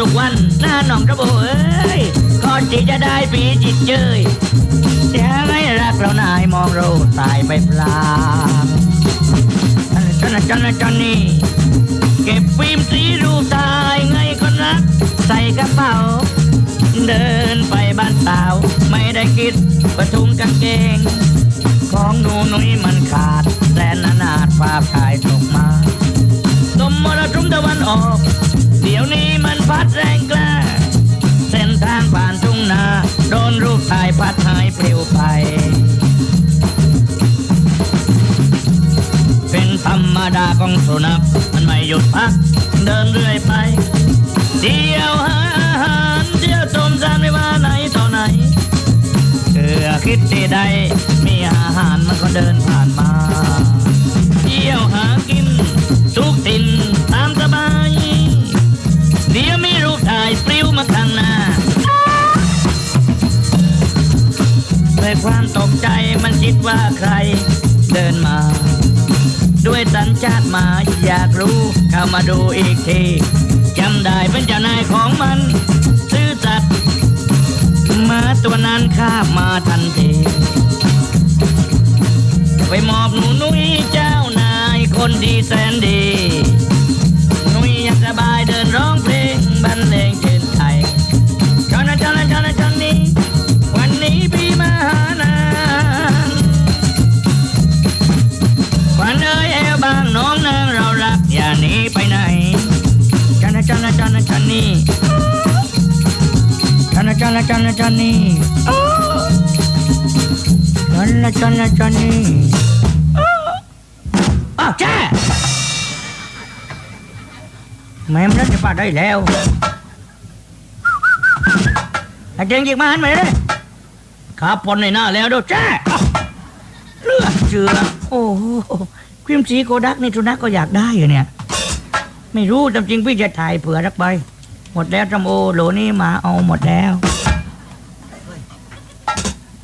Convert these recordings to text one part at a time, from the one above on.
ทุกวันหน้าหนองกระโบเอ้ยก่อนที่จะได้ปีจิตเจยจะไม่รักเรานายมองเราตายไปพลางจนจนจนนี่เก็บฟิล์มสีรูปถ่ายไงคนรัก ใส่กระเป๋า เดินไปบ้านสาว ไม่ได้คิดว่าถุงกางเกง ของหนูนุ่ยมันขาดแสนนานาดภาพถ่ายตกมาลมมรสุมตะวันออก เดี๋ยวนี้มันพัดแรงกล้า เส้นทางผ่านทุ่งนา โดนรูปถ่ายพัดหายปลิวไป เป็นธรรมดาของสุนัขมันไม่หยุดพัก เดินเรื่อยไปเที่ยวหาอาหารเที่ยวชมสถานไม่ว่าไหนต่อไหนเพื่อคิดที่ใดมีอาหารมันก็เดินผ่านมา เดินมา ด้วยสัญชาติหมาอยากรู้เข้ามาดูอีกทีจำได้เป็นเจ้านายของมัน ซื่อสัตย์มาตัวนั้นคาบมาทันทีไปมอบหนูนุ้ยเจ้านายคนดีแสนดี นุ้ยยากสบายเดินร้องเพลงบรรเลง จันะจันนะจันนี่จันนะจันนะจันนี่อ้าวแจ้แม่มรัดจะปาได้แล้วไอ้เจงยิงมาหันมาเลยขาปนในหน้าแล้วเด้วยแจ้เลือดเจือโอ้โหครีมสีโกดักนี่ทุนักก็อยากได้อยู่เนี่ย ไม่รู้จำจริงพี่จะถ่ายเผื่อรักไปหมดแล้วจำโอโหลนี่มาเอาหมดแล้ว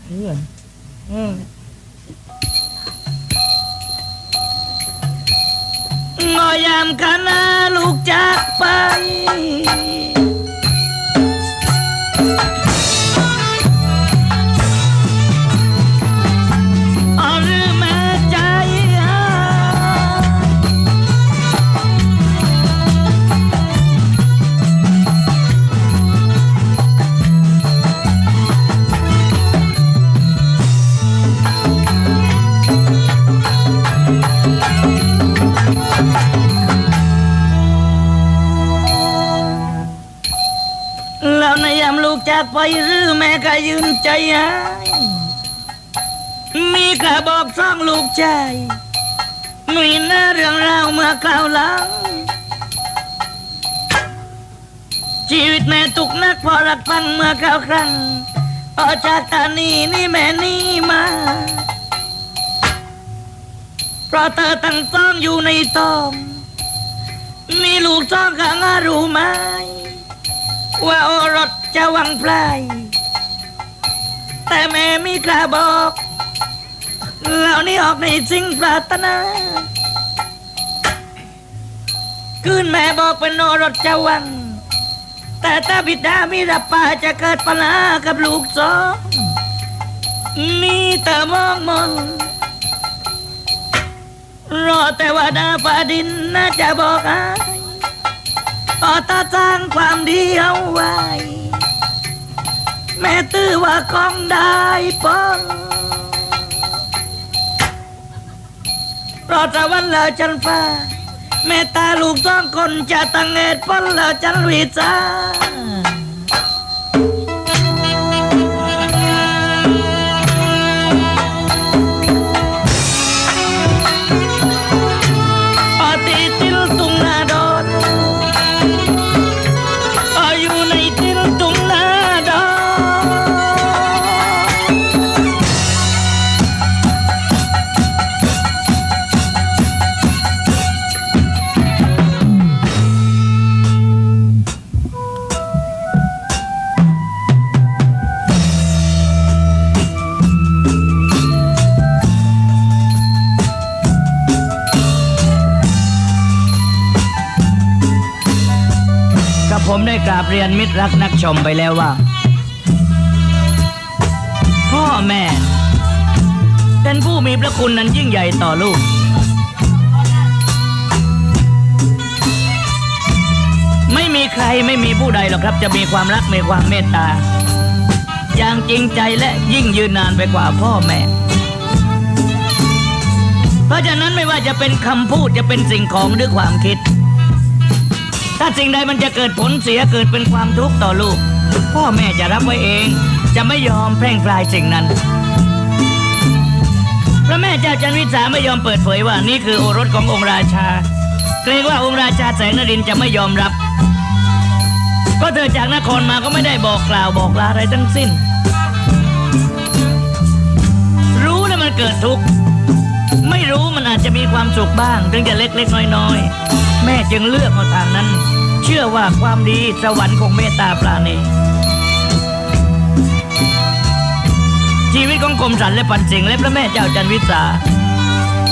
เพื่อนอืมงอยามกันนะลูกจากไปามลูกไปหรือแม่ก็ยืนใจหายมีกระบอกสร้างลูกใจมีหน้าเรื่องราวเมื่อคราวหลัง ชีวิตแม่ตุกนักพอรักฟังเมื่อคราวครั้งออกจากตานีนี่แม่นี่มา เพราะเธอตั้งต้องอยู่ในตอม มีลูกสองข้างอารู้ไหมว่าโอรส จะหวังพลายแต่แม่มีกล้าบอกเหล่านี้ออกในสิ่งปรารถนาคืนแม่บอกเป็นโอรสจะวัง แต่ถ้าบิดามีรับปาจะเกิดปัญหากับลูกสองมีแต่มองมนรอแต่ว่าดาฟ้าดินน่าจะบอกให้ต่อตาจ้างความดีเอาไว้ แม่ตื้อว่าคองได้ป้องรอตะวันแล้วจันฟ้า แม่ตาลูกสองคนจะตั้งเหตุผลแล้วจันวิจา กราบเรียนมิตรรักนักชมไปแล้วว่า พ่อแม่ เป็นผู้มีพระคุณนั้นยิ่งใหญ่ต่อลูก ไม่มีใครไม่มีผู้ใดหรอกครับ จะมีความรักมีความเมตตา อย่างจริงใจและยิ่งยืนนานไปกว่าพ่อแม่เพราะฉะนั้นไม่ว่าจะเป็นคำพูดจะเป็นสิ่งของหรือความคิด ถ้าสิ่งใดมันจะเกิดผลเสียเกิดเป็นความทุกข์ต่อลูก พ่อแม่จะรับไว้เอง จะไม่ยอมแพร่งพรายสิ่งนั้น พระแม่เจ้าจันวิสาไม่ยอมเปิดเผยว่า นี่คือโอรสขององค์ราชา เกรงว่าองค์ราชาแสงนรินจะไม่ยอมรับ ก็เธอจากนครมาก็ไม่ได้บอกกล่าวบอกลาอะไรทั้งสิ้น รู้แล้วมันเกิดทุกข์ไม่รู้มันอาจจะมีความสุขบ้าง ถึงจะเล็กๆน้อยๆ แม่จึงเลือกเอาทางนั้น เชื่อว่าความดีสวรรค์ของเมตตาปราณีชีวิตของกรมสันและปันสิงและพระแม่เจ้าจันวิสา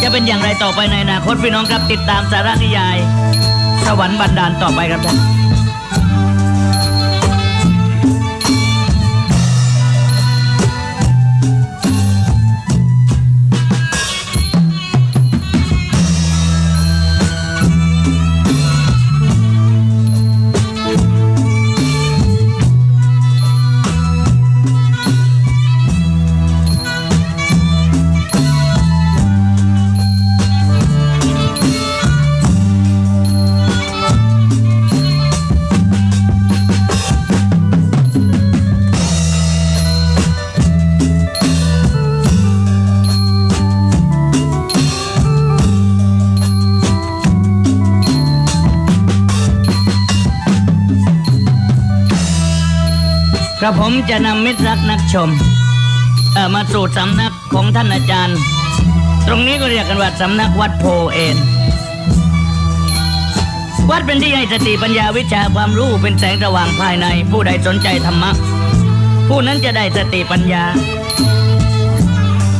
จะเป็นอย่างไรต่อไปในอนาคตพี่น้องครับติดตามสาระนิยาย สวรรค์บันดาลต่อไปครับท่าน ระผมจะนำมิตรรักนักชมมาสู่สำนักของท่านอาจารย์ ตรงนี้ก็เรียกกันว่าสำนักวัดโพเอนวัดเป็นที่ให้สติปัญญาวิชาความรู้เป็นแสงสว่างภายใน ผู้ใดสนใจธรรมะ ผู้นั้นจะได้สติปัญญา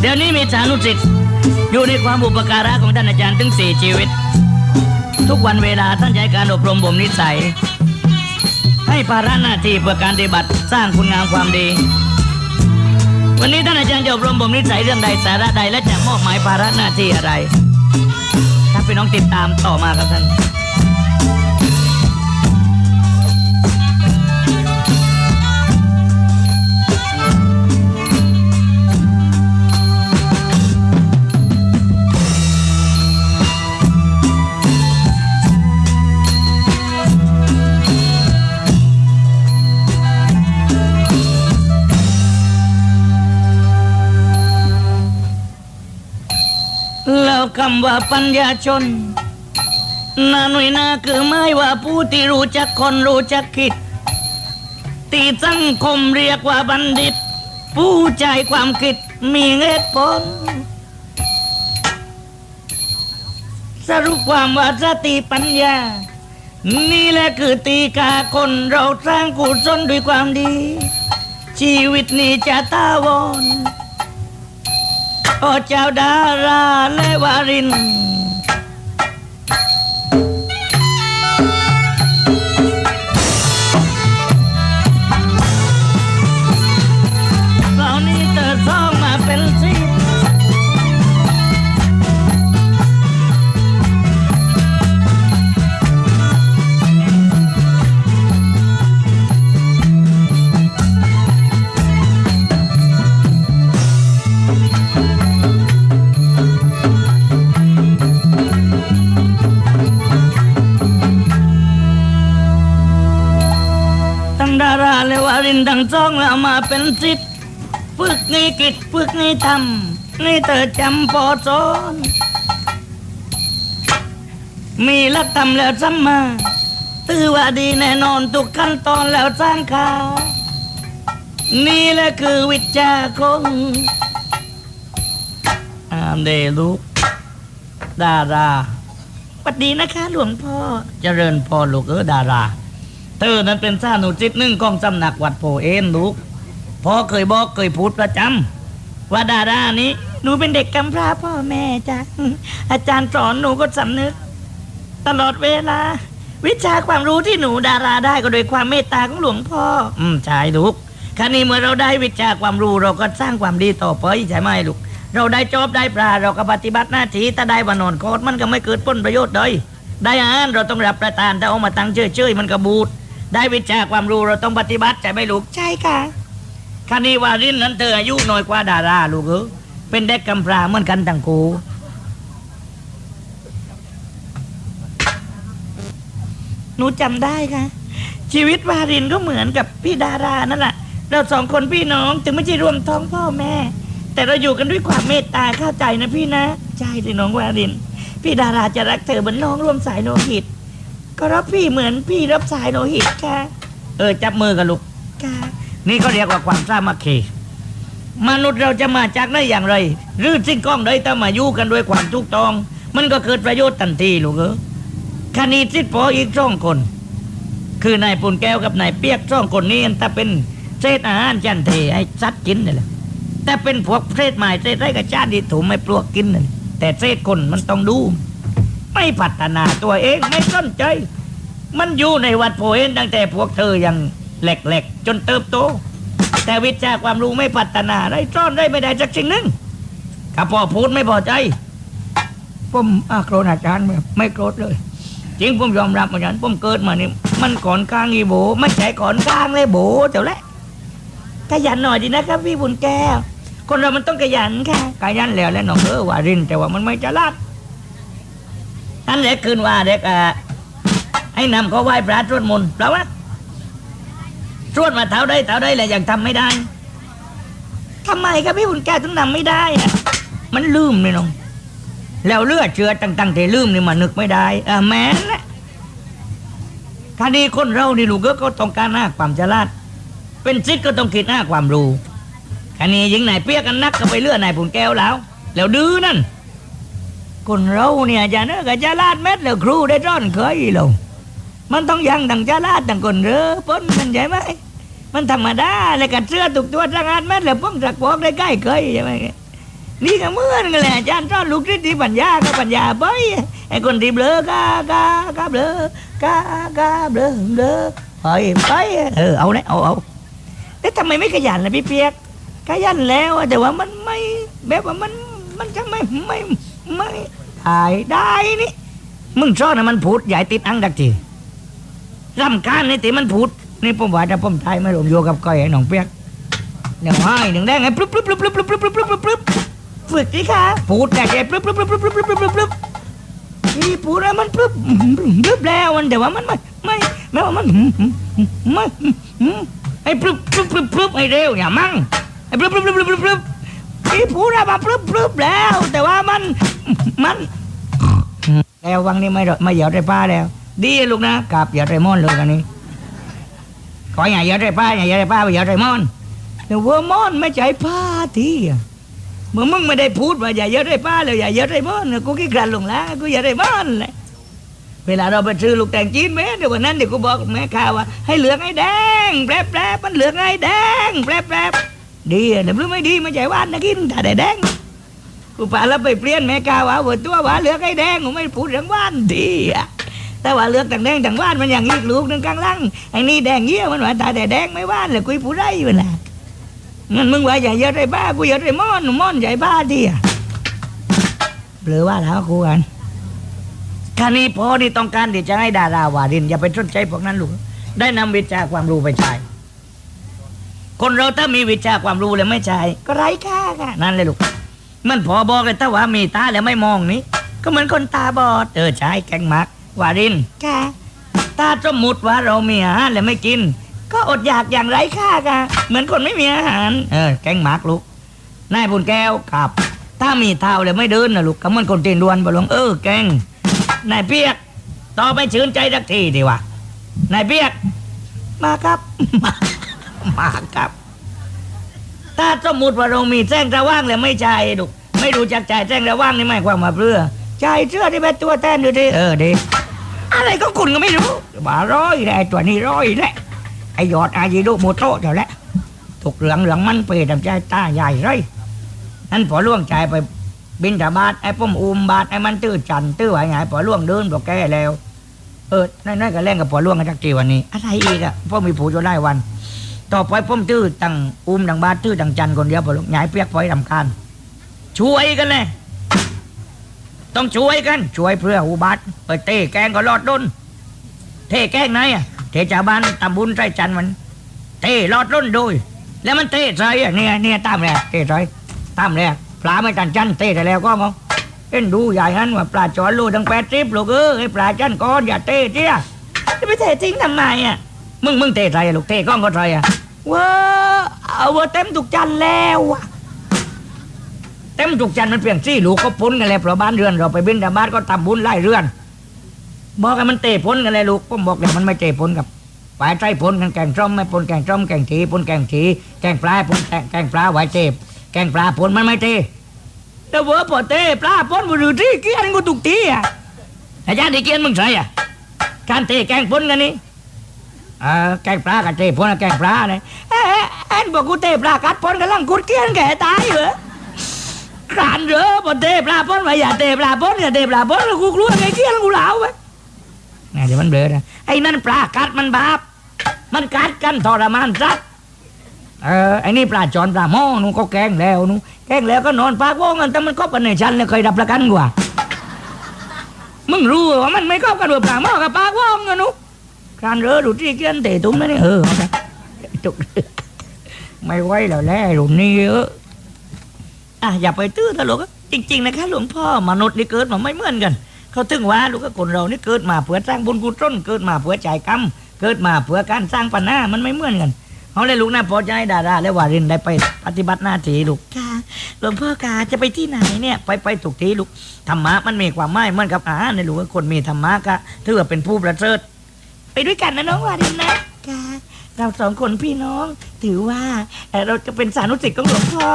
เดี๋ยวนี้มีสานุสิทธิ์อยู่ในความอุปการะของท่านอาจารย์ถึงสี่ชีวิต ทุกวันเวลาท่านใช้การอบรมบ่มนิสัย ให้ภาระหน้าที่เพื่อการปฏิบัติสร้างคุณงามความดี วันนี้ท่านอาจารย์จะอบรมบ่มนิสัยเรื่องใดสาระใดและจะมอบหมายภาระหน้าที่อะไร ถ้าพี่น้องติดตามต่อมาครับท่านำว่าปัญญาชนนาหน่วยนาคือไม่ว่าผู้ที่รู้จักคนรู้จักคิด ตีสังคมเรียกว่าบัณฑิต ผู้ใจความคิดมีเหตุผล สรุปความว่าสติปัญญา นี่แหละคือตีกาคนเราสร้างกุศลด้วยความดี ชีวิตนี้จะตาวรโอเจ้าดาราและวาริน รินทั้งสองแล้วมาเป็นสิบฝึกในกิจฝึกในธรรมในเธอจำพอสอนมีหลักธรรมแล้วสัมมาตือว่าดีแน่นอนทุกขั้นตอนแล้วสร้างข่าวนี่แหละคือวิชาคนอามเดลูกดาราสวัสดีนะคะหลวงพ่อเจริญพรลูกเออดารา ธอนั้นเป็นซาหนูจิตหนึ่งกองสำนักวัดโพเอ็นลูกพ่อเคยบอกเคยพูดประจำว่าดารานี้ หนูเป็นเด็กกำพร้าพ่อแม่จ้ะอาจารย์สอนหนูก็สำนึก ตลอดเวลา วิชาความรู้ที่หนูดาราได้ก็โดยความเมตตาของหลวงพ่อ อืมใช่ลูกคราวนี้เมื่อเราได้วิชาความรู้เราก็สร้างความดีต่อไปใช่ไหมลูกเราได้จอบได้ปลาเราก็ปฏิบัติหน้าที่แต่ได้วานอนโคตรมันก็ไม่เกิดผลประโยชน์เลยได้อาหารเราต้องรับประทานแต่เอามาตั้งเฉยๆมันก็บูด ได้วิชาความรู้เราต้องปฏิบัติใช่ไหมลูกใช่ค่ะคราวนี้วารินนั้นเธออายุน้อยกว่าดาราลูกเออเป็นเด็กกำพร้าเหมือนกันทั้งคู่หนูจำได้ค่ะ ชีวิตวารินก็เหมือนกับพี่ดารานั่นแหละเราสองคนพี่น้องถึงไม่ใช่รวมท้องพ่อแม่ แต่เราอยู่กันด้วยความเมตตาเข้าใจนะพี่นะ ใช่สิน้องวาริน พี่ดาราจะรักเธอเหมือนน้องร่วมสายโลหิต ก็รับพี่เหมือนพี่รับสายโลหิตค่ะเออจับมือกันลูกค่ะนี่เขาเรียกว่าความสามัคคีมนุษย์เราจะมาจากได้อย่างไรหรือสิ่งกล้องใดแต่มาอยู่กันด้วยความถูกต้อง มันก็เกิดประโยชน์ทันทีลูกเออคณีสิทธิ์พออีกสองคน คือนายปุ่นแก้วกับนายเปียกสองคนนี้ถ้าเป็นเศษอาหารจันเทให้สัตว์กินนี่แหละแต่เป็นพวกเศษไม้เศษไรกับชาติที่ถูกไม่ปลวกกินนั่นแต่เศษคนมันต้องดู ไม่พัฒนาตัวเองไม่สนใจ มันอยู่ในวัดโพเห็นตั้งแต่พวกเธอยังแหลกๆ จนเติบโต แต่วิชาความรู้ไม่พัฒนาได้ซ่อนได้ไม่ได้สักสิ่งหนึ่งข้าพ่อพูดไม่พอใจ ผมอาโกรธอาจารย์แบบไม่โกรธเลย จริงผมยอมรับเหมือนกันผมเกิดมานี่มันก่อนกลางอีโบ ไม่ใช่ก่อนกลางเลยโบเจ้าแหละขยันหน่อยดีนะครับพี่บุญแก้ว คนเรามันต้องขยันค่ะขยันแล้วแล้วหนองเออว่ารินแต่ว่ามันไม่จะลาด นั่นแหละคืนว่าเด็กอะให้นำเขาไหว้พระสวดมนต์เปล่าวะสวดมาเท่าได้เท่าได้แหละยังทำไม่ได้ทำไมครับพี่บุญแก้วถึงนำไม่ได้อะมันลืมเลยน้องแล้วเลือดเชื้อตั้งๆแต่ลืมนี่มานึกไม่ได้เออแม้นะคดีคนเรานี่ลูกก็ต้องการหน้าความฉลาด เป็นซิทธิ์ก็ต้องคิดหน้าความรู้คดียิงไหนเปียกกันนักก็ไปเลือดนายผุนแก้วแล้ว แล้วดื้อนั่น คนเราเนี่ยจะเนื้อกับฉลาดเม็ดแล้วครูได้ร่อนเคยลงมันต้องยังดังฉลาดดังคนเรือพ้นมันใช่ไหมมันธรรมดาเลยกัดเสื้อตุกตัวร่างงานเม็ดแล้วป้องจักปอกได้ใกล้เคยใช่ไหมนี่ก็เมื่อนกันแหละอาจารย์สอนลูกศิษย์ที่ปัญญาก็ปัญญาไปไอ้คนที่เบลอกากากาเบลอกากาเบลอเบลอไปไปเออเอาเลยเอาเอาแต่ทำไมไม่ขยันล่ะพี่เปียกขยันแล้วแต่ว่ามันไม่แบบว่ามันมันจะไม่ไม่ไม่ ถ่ายได้นี่ มึงชอบนะมันพูดใหญ่ติดอังดักทีรำคาญนี่ติมันพูด นี่ผมว่าถ้าผมถ่ายไม่รวมโยกับก้อยไอ้หนองเปียกหนึ่งให้หนึ่งแดงไงปลุ๊บปลุ๊บปลุ๊บปลุ๊บปลุ๊บปลุ๊บปลุ๊บปลุ๊บปลุ๊บฝึกดิค่ะพูดแต่แกปลุ๊บปลุ๊บปลุ๊บปลุ๊บปลุ๊บปลุ๊บปลุ๊บปลุ๊บนี่พูดแล้วมันปลุ๊บปลุ๊บแล้วมันแต่ว่ามันไม่ไม่ไม่ว่ามันไม่ไอ้ปลุ๊บปลุ๊บปลุ๊บปลุ๊บไอ้เร็วอย่ามั่งไอ้ปลุ๊บปลุ๊บปลุ๊บปลุ๊บ ที่พูดอะมาปลุ๊บปลุ๊บแล้ว แต่ว่ามันมันแล้ววังนี้ไม่ไม่เหยียดได้ป้าแล้ว ดีลูกนะกลับเหยียดไรมอนเลยกันนี้ขออย่าเหยียดไรป้าอย่าเหยียดไรป้าไปเหยียดไรมอนแต่ว่ามอนไม่ใช่ผ้าที่เมื่อมึงไม่ได้พูดว่าอย่าเยอะได้ป้าเลยอย่าเยอะได้บ้านกูขี้กรันลงแล้วกูอย่าได้บ้านเลยเวลาเราไปซื้อลูกแตงจีนแม่เดี๋ยววันนั้นเดี๋ยวกูบอกแม่ข้าว่าให้เหลืองให้แดงแปรบแปรมันเหลืองให้แดงแปรแปรบ ดีอะแต่หรือไม่ดีไม่ใช่ว่านนะกินแต่แดงกูป่าแล้วไปเปลี่ยนแม่ข้าว่าเวตัวว่าเหลืองให้แดงกูไม่พูดเรื่องว่านดีอะแต่ว่าเลืองต่างแดงต่างว่านมันอย่างอีกลูกหนึงกลางล่างไอ้นี่แดงเงี้ยมันว่าตาแต่แดงไม่ว่านเลยกูพูดได้อยู่นะงั้นมึงว่าอย่าเยอะไรบ้ากูเยอะไรมอนมอนใหญ่บ้าดิอะหรือว่าแล้วกูกันคานี้พอนี่ต้องการที่จะให้ดาราวาดินอย่าไปสนใจพวกนั้นลูกได้นำวิชาความรู้ไปใช้ คนเราถ้ามีวิชาความรู้แล้วไม่ใช้ก็ไร้ค่าค่ะ นั่นเลยลูก มันพอบอกเลยถ้าว่ามีตาแล้วไม่มองนี่ก็เหมือนคนตาบอด เออใช่แกงมักวาดินค่ะถ้าสมมติว่าเรามีอาหารแล้วไม่กิน ก็อดอยากอย่างไร้ค่าค่ะ เหมือนคนไม่มีอาหาร เออแกงหมากลูกนายบุญแก้วครับ ถ้ามีเท้าเลยไม่เดินนะลูกก็เหมือนคนตีนดวนบลงเออแกงนายเปียกต่อไปชื่นใจสักทีดีวะนายเปียกมาครับ มาครับ ถ้าสมมติว่าเรามีแจ้งระว่างเลยไม่ใจายลูกไม่รู้จักจ่ายแจ้งระว่างนี่ไม่ความมาเพื่อจ่ายเชื่อที่เป็นตัวแทนดูดิเออดีอะไรก็คุณก็ไม่รู้บาร้อยแหละตัวนี้ร้อยแหละไอยอดอายิโดโมโตเดี๋ยวแหละถูกเหลืองเหลืองมันเปรตำใจตาใหญ่ไรนั่นพอล่วงใจไปบินตาบาทไอ้ป้มอุมบาทไอ้มันตื้อจันตื้อไหวไงพอล่วงเดินบอกแกแล้ว เออนั่นๆก็เล่นกับปอล่วงกันจักทีวันนี้ อะไรอีกอะพ่อมีผูอยู่ได้วัน ต่อไปพ่อมตื้อตั้งอุ้มดังบาทตื้อดังจันคนเดียวปอลุงหงายเปียกปล่อยลำคาญช่วยกันเลยต้องช่วยกัน ช่วยเพื่ออุบัติเปิดเต้แกงก็รอดดุนเทแกงไหนอะเทชาวบ้านตำบุญใจจันมันเทรอดดุนโดยแล้วมันเทใจอะเนี่ยเนี่ยตามแรกเทใจตามแรกปลาไม่ตันจันทร์เทแต่แล้วก็งงเอ็นดูใหญ่ฮันว่าปลาจอนลูดังแปดสิบลูกเออไอ้ปลาจันก้อนอย่าเทเจ้าจะไปเทจริงทำไมอะมึงมึงเทใจอะลูกเทก้อนก็ใจอะ ว้าเอาว่าเต็มทุกจันแล้วอะเต็มทุกจันมันเปลี่ยนซี่ลูกก็พ้นกันแล้วเพราะบ้านเรือนเราไปบินดาบาดก็ทำบุญไล่เรือน บอกกันมันเตะพ้นกันเลยลูกผมบอกเลยมันไม่เตะพ้นกับปลายใจพ้นกันแกงจ้อมไม่พ้นแกงจ้อมแกงทีพ้นแกงทีแกงปลาพ้นแกงแกงปลาไหวเตะแกงปลาพ้นมันไม่เตะแต่เวอพอเตะปลาพ้นบุรุษที่เกี้ยนกูตุกทีอะอาจารย์ที่เกี้ยนมึงใส่อะการเตะแกงพ้นกันนี่ เออแกงปลากับเตะพ้นกับแกงปลาเนี่ยเอ๊ะเอ๊ะเอ็นบอกกูเตปลากัดพ้นกันลังกุดเกี้ยนแก่ตายเหรอขานเหรอบนเทปลาพ้นมาอย่าเทปลาพนอย่าเทปลาพนแล้วกูกลัวไงเกี้ยนกูเหลาไปนี่เดี๋ยวมันเบลอนะไอ้นั่นปลากัดมันบาปมันกัดกันทรมานสัตว์เออไอ้นี่ปลาจอนปลาหม้อนูก็แกงแล้วนูแกงแล้วก็นอนปากว่องกันแต่มันก็กันในชั้นเลยเคยรับประกันกว่า มึงรู้ว่ามันไม่ก็กันว่าปลาหม้อกับปากว่องกันนู ครานเรอดูที่เกี้ยนเตะตุ้มนั่นนี่เออเอาไปจุกไม่ไหวแล้วแหล้วรุ่นนี้เยอะอะอย่าไปตื้อตลกอะจริง ๆ นะคะหลวงพ่อมนุษย์นี่เกิดมาไม่เหมือนกัน เขาถึงว่าลูกก็คนเรานี่เกิดมาเพื่อสร้างบุญกุศลเกิดมาเพื่อจ่ายกรรมเกิดมาเพื่อการสร้างปัญหามันไม่เหมือนกันเขาเลยลูกนะพอใจดาราและวารินได้ไปปฏิบัติหน้าที่ลูกค่ะหลวงพ่อกาจะไปที่ไหนเนี่ยไปไปถูกที่ลูกธรรมะมันมีความหมายเหมือนกับอาหารในลูกคนมีธรรมะก็ถือว่าเป็นผู้ประเสริฐ ไปด้วยกันนะน้องวารินนะค่ะเราสองคนพี่น้อง ถือว่าเอ่อเราจะเป็นสานุสิทธิ์ของหลวงพ่อ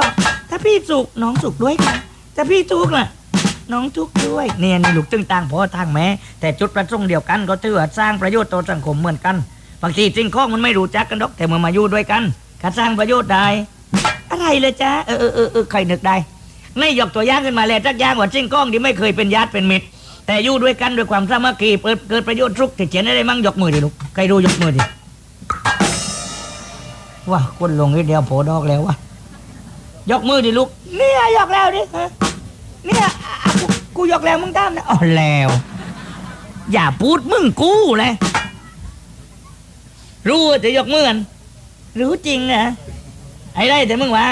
ถ้าพี่สุขน้องสุขด้วยค่ะถ้าพี่ทุกข์ล่ะ น้องทุกข์ด้วย เนี่ยนี่ลูกตึงต่างพ่อต่างแม่แต่จุดประสงค์เดียวกันก็ถือว่าสร้างประโยชน์ต่อสังคมเหมือนกันบางทีสิ่งของมันไม่รู้จักกันดอกแต่เมื่อมาอยู่ด้วยกันก็สร้างประโยชน์ได้ อะไรเลยจ้าเออเออเออเออใครนึกได้ไม่ยกตัวอย่างขึ้นมาเลยจักอย่างว่าสิ่งของที่ไม่เคยเป็นญาติเป็นมิตร แต่อยู่ด้วยกันด้วยความสามัคคีเปิดเกิดประโยชน์ทุกที่เขียนได้มั่งยกมือดิลูกใครรู้ยกมือดิว่าคนลงนิดเดียวโผล่ดอกแล้ววะยกมือดิลูกเนี่ยยกแล้วดิเนี่ยกูยกแล้วมึงตามนะอ๋อแล้ว อย่าพูดมึงกูเลยรู้จะยกมือกันรู้จริงนะไอ้ได้แต่มึงว่า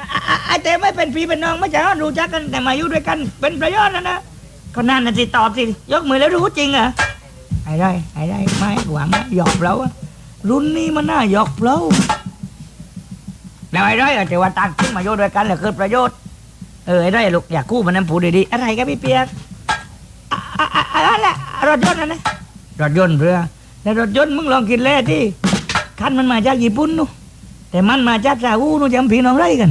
อะไอ้แต่ไม่เป็นพี่เป็นน้องไม่ใช่รู้จักกันแต่มาอยู่ด้วยกันเป็นประโยชน์นะนะ ก็นั่นน่ะสิตอบสิ ยกมือแล้วรู้จริงเหรอไอ้ได้ไอ้ได้ไม่หวังหยอกเราอะรุ่นนี้มันน่าหยอกเราแล้วไอ้ร้อยก็ถือว่าตักขึ้นมาโยนด้วยกันแล้วเกิดประโยชน์เออไอ้ไร้ลูกอยากกู้มันนั้นผูดดีๆอะไรครับพี่เปียกอะอะอะรถยนต์นะนะรถยนต์เรือแล้วรถยนต์มึงลองคิดแล่ที่คันมันมาจากญี่ปุ่นนู่นแต่มันมาจากซาอุนู่นจำพี่น้องไรกัน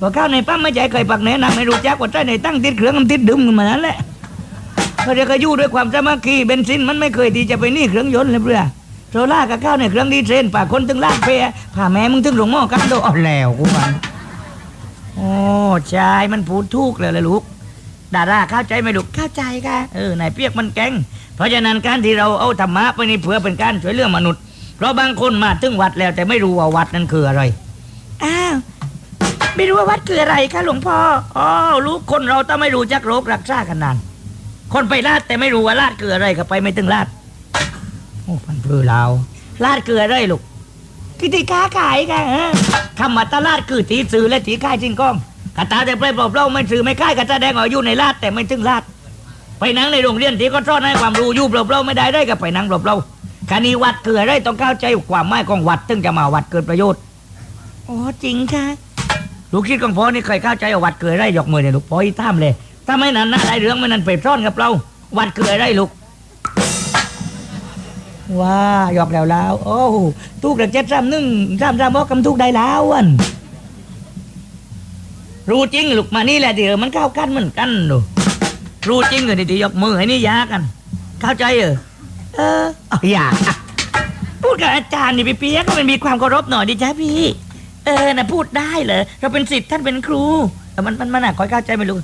พอเข้าในปั๊มไม่ใจเคยปักแหนนำไม่รู้จักว่าใจในตั้งติดเครื่องมันติดดึมกันมานั่นแหละ เขาจะก็อยู่ด้วยความสามัคคีเบนซินมันไม่เคยที่จะไปนี่เครื่องยนต์เลยเพื่อโซล่ากับข้าวในเครื่องดีเทรนป่าคนถึงลากเปียผ่าแม่มึงถึงหลงหม้อกันโดอ๋อแล้วกูมันโอ้ชายมันพูดถูกเลยละลูกดาราเข้าใจไหมลูกเข้าใจค่ะเออนายเปียกมันแกงเพราะฉะนั้นการที่เราเอาธรรมะไปนี่เพื่อเป็นการช่วยเหลือมนุษย์ เพราะบางคนมาถึงวัดแล้วแต่ไม่รู้ว่าวัดนั้นคืออะไรอ้าวไม่รู้ว่าวัดคืออะไรคะหลวงพ่ออ๋อรู้คนเราต้องไม่รู้จักโรครักษากันนาน คนไปลาดแต่ไม่รู้ว่าลาดคืออะไรก็ไปไม่ถึงลาดโอ้พันพือลาวลาดเกลือได้ลูกคือที่ค้าขายกันฮะคำว่าตลาดคือตีซื้อและตีขายจริงก้องกระตาแต่ไปปลอบเราไม่ซื้อไม่ขายกระตาแดงเอาอยู่ในลาดแต่ไม่ถึงลาด ไปนั่งในโรงเรียนที่ก็สอนให้ความรู้อยู่ปลอบเราไม่ได้ได้ก็ไปนั่งปลอบเราคานี้วัดเกลือได้ต้องเข้าใจความหมายของวัดถึงจะมาวัดเกิดประโยชน์อ๋อจริงค่ะลูกคิดของพ่อนี่เคยเข้าใจว่าวัดเกลือได้ยกมือเนี่ยลูกพ่ออีท่ามเลย ถ้าไม่นั้นนะได้เรื่องไม่นั้นไปซ่อนกับเรา วัดเกลือได้ลูก ว้าหยอกแล้วแล้วโอ้ทุกกระเจ็ดซ้ำหนึ่งซ้ำซ้ำบอกกำทุกได้แล้วอันรู้จริงลูกมานี่แหละเดี๋ยวมันเข้ากันเหมือนกันดูรู้จริงเลยที่ยกมือให้นี่ยากัน เข้าใจเออเออเอาอย่าพูดกับอาจารย์นี่พี่เปียกก็มันมีความเคารพหน่อยดิจ้าพี่ เออนะพูดได้เหรอเราเป็นศิษย์ท่านเป็นครูแต่มันมันมันน่ะคอยเข้าใจไม่รู้